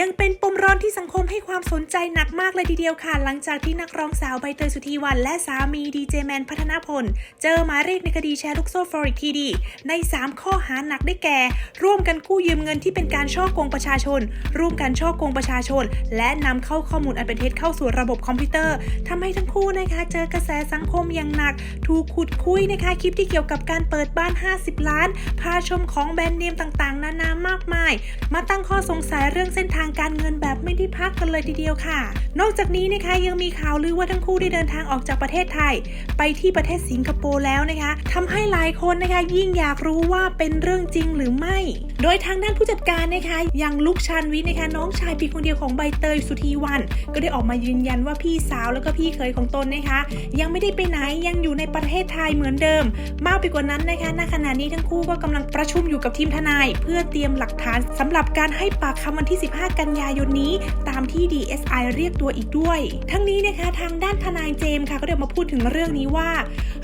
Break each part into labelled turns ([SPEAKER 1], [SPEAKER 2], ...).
[SPEAKER 1] ยังเป็นปมร้อนที่สังคมให้ความสนใจหนักมากเลยทีเดียวค่ะ หลังจากที่นักร้องสาวใบเตยสุธีวัน และสามีดีเจแมนพัฒนาพล เจอหมายเรียกในคดีแชร์ลูกโซ่ฟอริกทีดี ใน 3 ข้อหาหนักได้แก่ ร่วมกันกู้ยืมเงินที่เป็นการช่อโกงประชาชน ร่วมกันช่อโกงประชาชน และนำเข้าข้อมูลอันเป็นเท็จเข้าสู่ระบบคอมพิวเตอร์ทำให้ทั้งคู่นะคะ เจอกระแสสังคมอย่างหนัก ถูกขุดคุยนะคะคลิปที่เกี่ยวกับการเปิดบ้าน 50 ล้าน พาชมของแบรนด์เนมต่างๆ นานามากมาย มาตั้งข้อสงสัยเรื่องเส้นทางการเงินแบบไม่ได้พักกันเลยทีเดียวค่ะ นอกจากนี้นะคะยังมีข่าวลือว่าทั้งคู่ได้เดินทางออกจากประเทศไทย ไปที่ประเทศสิงคโปร์แล้วนะคะทำให้หลายคนนะคะ ยิ่งอยากรู้ว่าเป็นเรื่องจริงหรือไม่ โดยทางด้านผู้จัดการนะคะอย่างลูกชานวิทย์นะคะน้องชายเพียงคนเดียวของใบเตยสุธีวัน ก็ได้ออกมายืนยันว่าพี่สาวแล้วก็พี่เคยของตนนะคะ ยังไม่ได้ไปไหนยังอยู่ในประเทศไทยเหมือนเดิม มากไปกว่านั้นนะคะณขณะนี้ทั้งคู่ก็กำลังประชุมอยู่กับทีมทนาย เพื่อเตรียมหลักฐานสำหรับการให้ปากคำวันที่ 15กันยายนนี้ ตามที่ DSI เรียกตัวอีกด้วย ทั้งนี้นะคะทางด้านทนายเจมส์ค่ะก็ได้ออกมาพูดถึงเรื่องนี้ว่า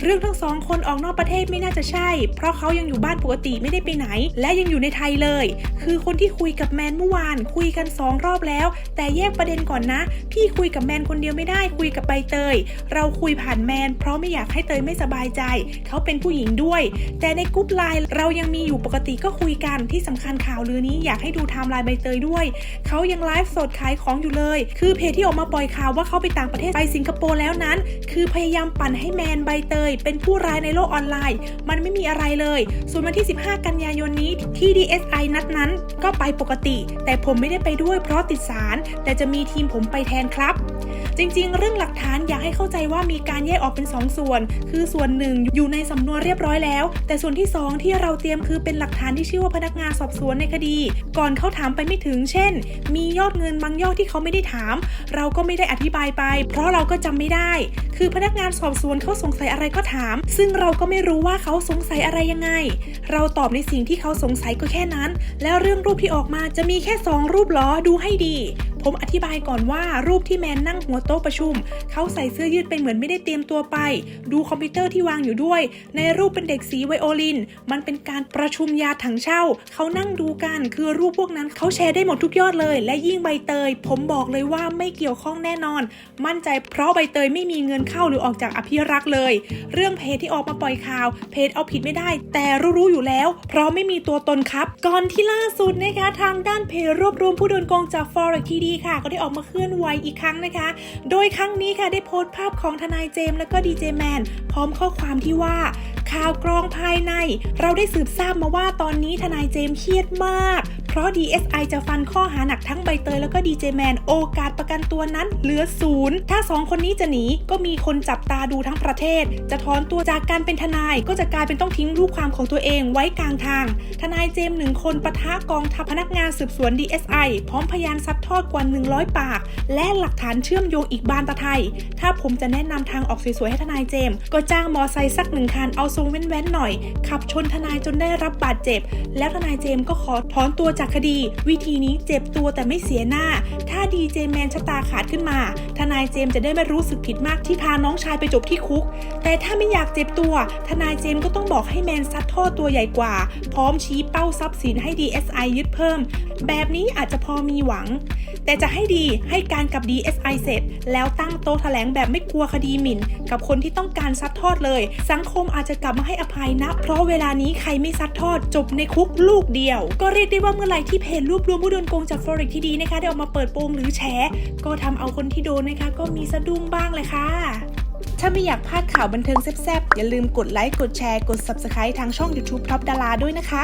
[SPEAKER 1] เรื่องทั้งสองคนออกนอกประเทศไม่น่าจะใช่ เพราะเขายังอยู่บ้านปกติไม่ได้ไปไหน และยังอยู่ในไทยเลย คือคนที่คุยกับแมนเมื่อวาน คุยกันสองรอบแล้ว แต่แยกประเด็นก่อนนะ พี่คุยกับแมนคนเดียวไม่ได้คุยกับใบเตย เราคุยผ่านแมน เพราะไม่อยากให้เตยไม่สบายใจ เขาเป็นผู้หญิงด้วย แต่ในกรุ๊ปไลน์เรายังมีอยู่ปกติก็คุยกันที่สำคัญข่าวลือนี้อยากให้ดูไทม์ไลน์ใบเตยด้วยเขายังไลฟ์สดขายของอยู่เลย คือเพจที่ออกมาปล่อยข่าวว่าเขาไปต่างประเทศไปสิงคโปร์แล้วนั้น คือพยายามปั่นให้แมนใบเตย เป็นผู้ร้ายในโลกออนไลน์ มันไม่มีอะไรเลย ส่วนวันที่ 15 กันยายนนี้ที่ DSI นัดนั้น ก็ไปปกติ แต่ผมไม่ได้ไปด้วยเพราะติดสาร แต่จะมีทีมผมไปแทนครับ จริง ๆ เรื่องหลักฐานอยากให้เข้าใจว่ามีการแยกออกเป็น 2 ส่วน คือส่วนหนึ่งอยู่ในสำนวนเรียบร้อยแล้ว แต่ส่วนที่ 2 ที่เราเตรียมคือเป็นหลักฐานที่ชื่อว่าพนักงานสอบสวนในคดี ก่อนเขาถามไปไม่ถึง เช่นมียอดเงินบางยอดที่เขาไม่ได้ถาม เราก็ไม่ได้อธิบายไป เพราะเราก็จำไม่ได้ คือพนักงานสอบสวนเขาสงสัยอะไรก็ถาม ซึ่งเราก็ไม่รู้ว่าเขาสงสัยอะไรยังไง เราตอบในสิ่งที่เขาสงสัยก็แค่นั้น แล้วเรื่องรูปที่ออกมาจะมีแค่สองรูปหรอดูให้ดีผมอธิบายก่อนว่ารูปที่แมนนั่งหัวโต๊ะประชุม เขาใส่เสื้อยืดเป็นเหมือนไม่ได้เตรียมตัวไป ดูคอมพิวเตอร์ที่วางอยู่ด้วย ในรูปเป็นเด็กสีไวโอลิน มันเป็นการประชุมยาถังเช่า เขานั่งดูกัน คือรูปพวกนั้นเขาแชร์ได้หมดทุกยอดเลย และยิ่งใบเตย ผมบอกเลยว่าไม่เกี่ยวข้องแน่นอน มั่นใจเพราะใบเตยไม่มีเงินเข้าหรือออกจากอภิรักษ์เลย เรื่องเพจที่ออกมาปล่อยข่าว เพจเอาผิดไม่ได้ แต่รู้ๆอยู่แล้ว เพราะไม่มีตัวตนครับ ก่อนที่ล่าสุดนะคะทางด้านเพจรวบรวมผู้โดนโกงจาก Forex TD ค่ะ ก็ได้ออกมาเคลื่อนไหวอีกครั้งนะคะ โดยครั้งนี้ค่ะได้โพสต์ภาพของทนายเจมส์และก็ดีเจแมนพร้อมข้อความที่ว่าข่าวกรองภายใน เราได้สืบทราบมาว่าตอนนี้ทนายเจมส์เครียดมาก ราะ DSI จะฟันข้อหาหนักทั้งใบเตยแล้วก็ดีเจแมนโอกาสประกันตัวนั้นเหลือศูนย์ถ้าสองคนนี้จะหนีก็มีคนจับตาดูทั้งประเทศ จะถอนตัวจากการเป็นทนายก็จะกลายเป็นต้องทิ้งลูกความของตัวเองไว้กลางทาง ทนายเจมส์หนึ่งคนปะทะกองทัพพนักงานสืบสวน DSI พร้อมพยานซัดทอดกว่า 100 ปาก และหลักฐานเชื่อมโยงอีกบานตะไทย ถ้าผมจะแนะนำทางออกสวยๆให้ทนายเจมส์ก็จ้างมอไซค์สักหนึ่งคันเอาทรงแว้นๆหน่อย ขับชนทนายจนได้รับบาดเจ็บ แล้วทนายเจมส์ก็ขอถอนตัวจากคดี วิธีนี้เจ็บตัวแต่ไม่เสียหน้า ถ้าดีเจแมนชะตาขาดขึ้นมา ทนายเจมจะได้ไม่รู้สึกผิดมากที่พาน้องชายไปจบที่คุก แต่ถ้าไม่อยากเจ็บตัว ทนายเจมก็ต้องบอกให้แมนซัดทอดตัวใหญ่กว่า พร้อมชี้เป้าทรัพย์สินให้ DSI ยึดเพิ่ม แบบนี้อาจจะพอมีหวัง แต่จะให้ดีให้การกับ DSI เสร็จ แล้วตั้งโต๊ะแถลงแบบไม่กลัวคดีหมิ่น กับคนที่ต้องการซัดทอดเลย สังคมอาจจะกลับมาให้อภัยนะ เพราะเวลานี้ใครไม่ซัดทอดจบในคุกลูกเดียว ก็เรียกได้ว่าเมื่อไหร่ที่เพจรวบรวมผู้โดนโกงจาก Forex ที่ดีนะคะ ได้ออกมาเปิดโปงหรือแฉ ก็ทำเอาคนที่โดนนะคะ ก็มีสะดุ้งบ้างเลยค่ะ ถ้าไม่อยากพลาดข่าวบันเทิงแซ่บๆ อย่าลืมกดไลค์ กดแชร์ กด Subscribe ทางช่อง YouTube ท็อปดาราด้วยนะคะ